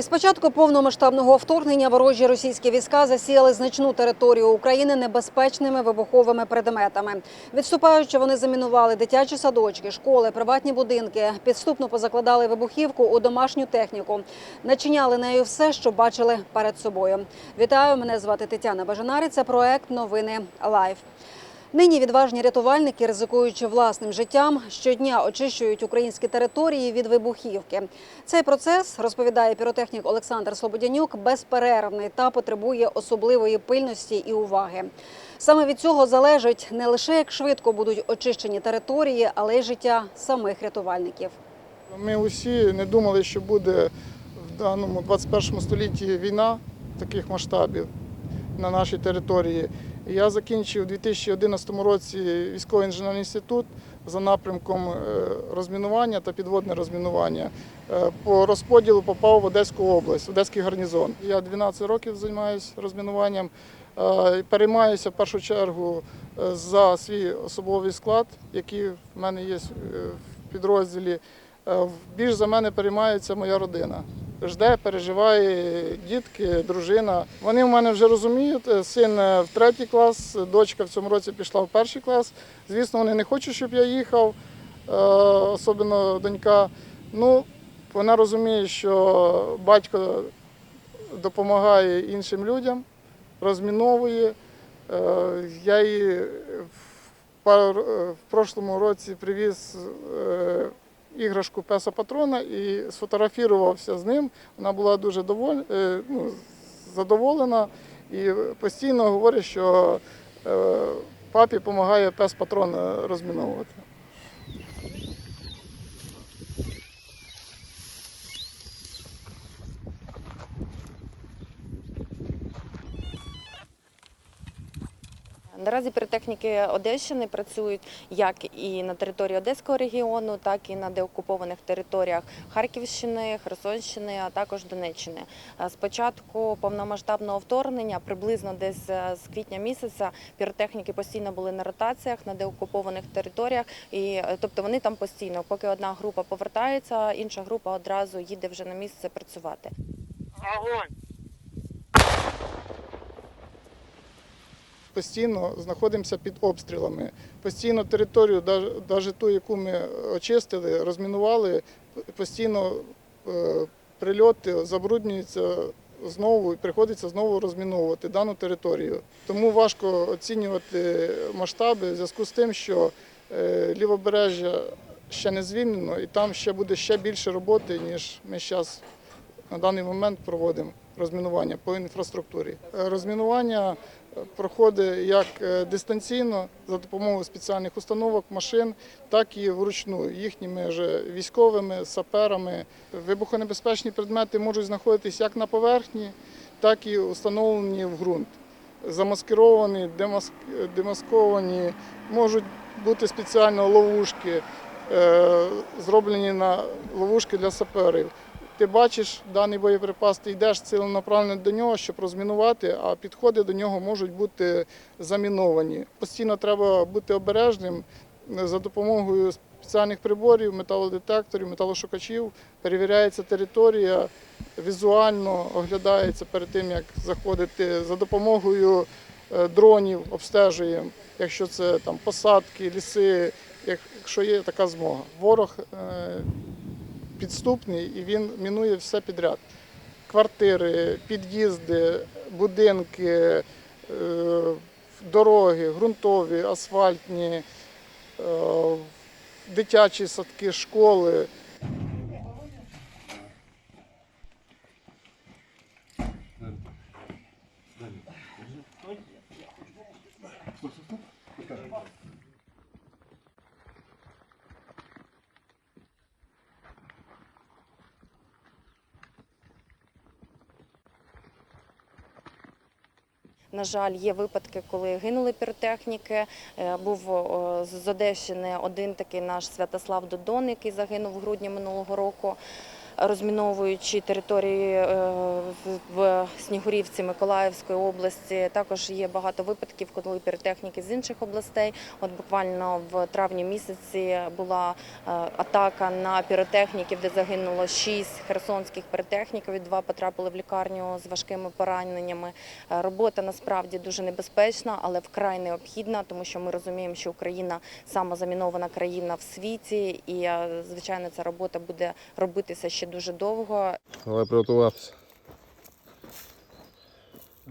Із початку повномасштабного вторгнення ворожі російські війська засіяли значну територію України небезпечними вибуховими предметами. Відступаючи, вони замінували дитячі садочки, школи, приватні будинки, підступно позакладали вибухівку у домашню техніку, начиняли нею все, що бачили перед собою. Вітаю, мене звати Тетяна Бажанари. Це проект Новини Лайв. Нині відважні рятувальники, ризикуючи власним життям, щодня очищують українські території від вибухівки. Цей процес, розповідає піротехнік Олександр Слободянюк, безперервний та потребує особливої пильності і уваги. Саме від цього залежить не лише як швидко будуть очищені території, але й життя самих рятувальників. Ми усі не думали, що буде в даному 21 столітті війна таких масштабів на нашій території. Я закінчив у 2011 році військовий інженерний інститут за напрямком е, розмінування та підводне розмінування. Е, По розподілу попав в Одеську область, Одеський гарнізон. Я 12 років займаюся розмінуванням. Е, Переймаюся в першу чергу за свій особовий склад, який в мене є в підрозділі. Більш за мене переймається моя родина. Жде, переживає дітки, дружина. Вони в мене вже розуміють. Е, Син е, в третій клас, дочка в цьому році пішла в перший клас. Звісно, вони не хочуть, щоб я їхав, е, особливо донька. Ну, вона розуміє, що батько допомагає іншим людям, розміновує. Я її в прошлому році привіз іграшку песа патрона і сфотографувався з ним. Вона була дуже доволь, е, ну, задоволена і постійно говорить, що е, папі допомагає пес патрон е, розміновувати. Наразі піротехніки Одещини працюють як і на території Одеського регіону, так і на деокупованих територіях Харківщини, Херсонщини, а також Донеччини. Е, З початку повномасштабного вторгнення, приблизно десь е, з квітня місяця, піротехніки постійно були на ротаціях на деокупованих територіях, і е, тобто вони там постійно, поки одна група повертається, інша група одразу їде вже на місце працювати. Постійно знаходимося під обстрілами. Постійно територію, навіть ту, яку ми очистили, розмінували, постійно е, прильоти забруднюються знову і приходиться знову розміновувати дану територію. Тому важко оцінювати масштаби в зв'язку з тим, що е, лівобережжя ще не звільнено і там ще буде ще більше роботи, ніж ми зараз на даний момент проводимо розмінування по інфраструктурі. Е, Розмінування е, проходить як е, дистанційно за допомогою спеціальних установок, машин, так і вручну їхніми вже військовими, саперами. Вибухонебезпечні предмети можуть знаходитись як на поверхні, так і установлені в ґрунт. Замаскировані, демаск- демасковані, можуть бути спеціально ловушки, зроблені на ловушки для саперів. Ти бачиш даний боєприпас, ти йдеш ціленаправленно до нього, щоб розмінувати, а підходи до нього можуть бути заміновані. Постійно треба бути обережним за допомогою спеціальних приборів, металодетекторів, металошукачів. Перевіряється територія, візуально оглядається перед тим, як заходити. За допомогою е, дронів обстежуємо, якщо це там посадки, ліси, якщо є така змога. Ворог е, підступний і він мінує все підряд. Квартири, під'їзди, будинки, е, дороги, ґрунтові, асфальтні, е, дитячі садки, школи. На жаль, є випадки, коли гинули піротехніки. Е, Був з Одещини один такий наш Святослав Додон, який загинув в грудні минулого року. Розміновуючи території е, в- Снігурівці Миколаївської області. Також є багато випадків, коли піротехніки з інших областей. От буквально в травні місяці була е, атака на піротехніків, де загинуло шість херсонських піротехніків. і Два потрапили в лікарню з важкими пораненнями. Е, Робота насправді дуже небезпечна, але вкрай необхідна, тому що ми розуміємо, що Україна самозамінована країна в світі, і звичайно ця робота буде робитися ще дуже довго. Давай приготуватися.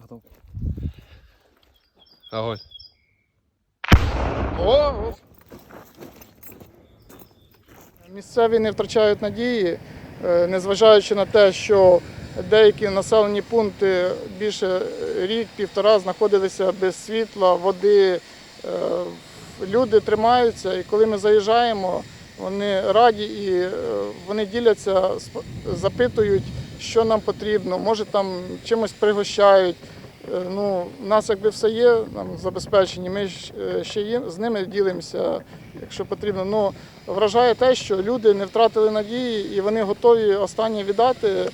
Готов. Огонь. О. Місцеві не втрачають надії, е, незважаючи на те, що деякі населені пункти більше рік-півтора знаходилися без світла, води. Е, Люди тримаються, і коли ми заїжджаємо, вони раді і е, вони діляться, запитують, що нам потрібно, може там чимось пригощають. Е, Ну, у нас якби все є нам забезпечені. Ми е, ще з ними ділимося, якщо потрібно. Ну, вражає те, що люди не втратили надії і вони готові останнє віддати.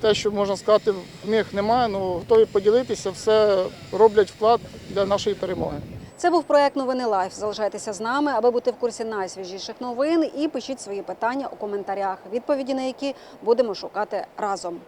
Те, що можна сказати, в них немає, ну готові поділитися, все роблять вклад для нашої перемоги. Це був проект Новини Лайф. Залишайтеся з нами, аби бути в курсі найсвіжіших новин. І пишіть свої питання у коментарях, відповіді на які будемо шукати разом.